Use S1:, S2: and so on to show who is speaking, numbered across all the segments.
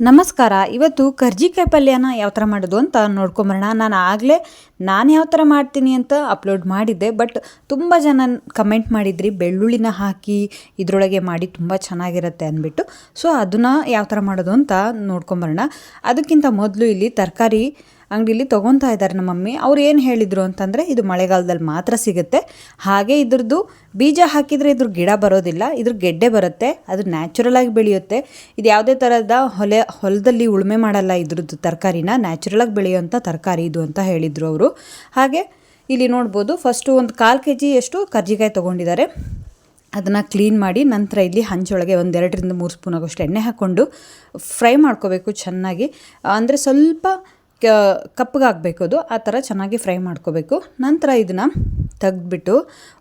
S1: ನಮಸ್ಕಾರ. ಇವತ್ತು ಕರ್ಜಿಕಾಯಿ ಪಲ್ಯನ ಯಾವ ಥರ ಮಾಡೋದು ಅಂತ ನೋಡ್ಕೊಂಬರೋಣ. ನಾನು ಆಗಲೇ ನಾನು ಯಾವ ಥರ ಮಾಡ್ತೀನಿ ಅಂತ ಅಪ್ಲೋಡ್ ಮಾಡಿದ್ದೆ, ಬಟ್ ತುಂಬ ಜನ ಕಮೆಂಟ್ ಮಾಡಿದ್ರಿ, ಬೆಳ್ಳುಳ್ಳಿನ ಹಾಕಿ ಇದರೊಳಗೆ ಮಾಡಿ ತುಂಬ ಚೆನ್ನಾಗಿರುತ್ತೆ ಅಂದ್ಬಿಟ್ಟು. ಸೊ, ಅದನ್ನು ಯಾವ ಥರ ಮಾಡೋದು ಅಂತ ನೋಡ್ಕೊಂಬರೋಣ. ಅದಕ್ಕಿಂತ ಮೊದಲು ಇಲ್ಲಿ ತರಕಾರಿ ಅಂಗಡಿಲಿ ತೊಗೊತಾ ಇದ್ದಾರೆ ನಮ್ಮ ಮಮ್ಮಿ. ಅವ್ರು ಏನು ಹೇಳಿದರು ಅಂತಂದರೆ, ಇದು ಮಳೆಗಾಲದಲ್ಲಿ ಮಾತ್ರ ಸಿಗುತ್ತೆ. ಹಾಗೆ ಇದ್ರದ್ದು ಬೀಜ ಹಾಕಿದರೆ ಇದ್ರ ಗಿಡ ಬರೋದಿಲ್ಲ, ಇದ್ರ ಗೆಡ್ಡೆ ಬರುತ್ತೆ, ಅದು ನ್ಯಾಚುರಲ್ ಆಗಿ ಬೆಳೆಯುತ್ತೆ. ಇದು ಯಾವುದೇ ಥರದ ಹೊಲೆ, ಹೊಲದಲ್ಲಿ ಉಳುಮೆ ಮಾಡಲ್ಲ ಇದ್ರದ್ದು ತರಕಾರಿನ ನ್ಯಾಚುರಲಾಗಿ ಬೆಳೆಯುವಂಥ ತರಕಾರಿ ಇದು ಅಂತ ಹೇಳಿದರು ಅವರು. ಹಾಗೆ ಇಲ್ಲಿ ನೋಡ್ಬೋದು ಫಸ್ಟು ಒಂದು ಕಾಲು ಕೆ ಜಿಯಷ್ಟು ಕರ್ಜಿಕಾಯಿ ತೊಗೊಂಡಿದ್ದಾರೆ. ಅದನ್ನು ಕ್ಲೀನ್ ಮಾಡಿ ನಂತರ ಇಲ್ಲಿ ಹಂಚೊಳಗೆ ಒಂದು ಎರಡರಿಂದ ಮೂರು ಸ್ಪೂನ್ ಆಗೋಷ್ಟು ಎಣ್ಣೆ ಹಾಕ್ಕೊಂಡು ಫ್ರೈ ಮಾಡ್ಕೋಬೇಕು ಚೆನ್ನಾಗಿ. ಅಂದರೆ ಸ್ವಲ್ಪ ಕಪ್ಪಗಾಗಬೇಕು ಅದು. ಆ ಥರ ಚೆನ್ನಾಗಿ ಫ್ರೈ ಮಾಡ್ಕೋಬೇಕು. ನಂತರ ಇದನ್ನು ತೆಗೆದ್ಬಿಟ್ಟು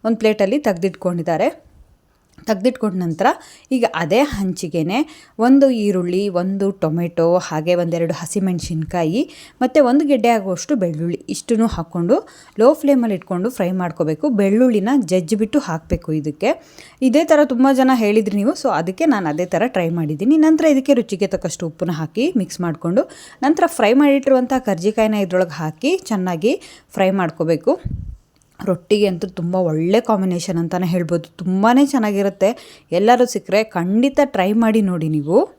S1: ಒಂದು ಪ್ಲೇಟಲ್ಲಿ ತೆಗೆದಿಟ್ಕೊಂಡಿದ್ದಾರೆ. ತೆಗೆದಿಟ್ಕೊಂಡ ನಂತರ ಈಗ ಅದೇ ಹಂಚಿಗೆನೆ ಒಂದು ಈರುಳ್ಳಿ, ಒಂದು ಟೊಮೆಟೊ, ಹಾಗೆ ಒಂದೆರಡು ಹಸಿಮೆಣಸಿನ್ಕಾಯಿ, ಮತ್ತು ಒಂದು ಗೆಡ್ಡೆ ಆಗುವಷ್ಟು ಬೆಳ್ಳುಳ್ಳಿ ಇಷ್ಟನ್ನು ಹಾಕ್ಕೊಂಡು ಲೋ ಫ್ಲೇಮಲ್ಲಿ ಇಟ್ಕೊಂಡು ಫ್ರೈ ಮಾಡ್ಕೋಬೇಕು. ಬೆಳ್ಳುಳ್ಳಿನ ಜಜ್ಜಿಬಿಟ್ಟು ಹಾಕಬೇಕು ಇದಕ್ಕೆ. ಇದೇ ಥರ ತುಂಬ ಜನ ಹೇಳಿದ್ರಿ ನೀವು ಸೊ ಅದಕ್ಕೆ ನಾನು ಅದೇ ಥರ ಟ್ರೈ ಮಾಡಿದ್ದೀನಿ. ನಂತರ ಇದಕ್ಕೆ ರುಚಿಗೆ ತಕ್ಕಷ್ಟು ಉಪ್ಪನ್ನ ಹಾಕಿ ಮಿಕ್ಸ್ ಮಾಡಿಕೊಂಡು ನಂತರ ಫ್ರೈ ಮಾಡಿಟ್ಟಿರುವಂಥ ಕರ್ಜಿಕಾಯಿನ ಇದ್ರೊಳಗೆ ಹಾಕಿ ಚೆನ್ನಾಗಿ ಫ್ರೈ ಮಾಡ್ಕೋಬೇಕು. ರೊಟ್ಟಿಗೆ ಅಂತೂ ತುಂಬ ಒಳ್ಳೆ ಕಾಂಬಿನೇಷನ್ ಅಂತಲೇ ಹೇಳ್ಬೋದು. ತುಂಬಾ ಚೆನ್ನಾಗಿರುತ್ತೆ. ಎಲ್ಲರೂ ಸಿಕ್ಕರೆ ಖಂಡಿತ ಟ್ರೈ ಮಾಡಿ ನೋಡಿ ನೀವು.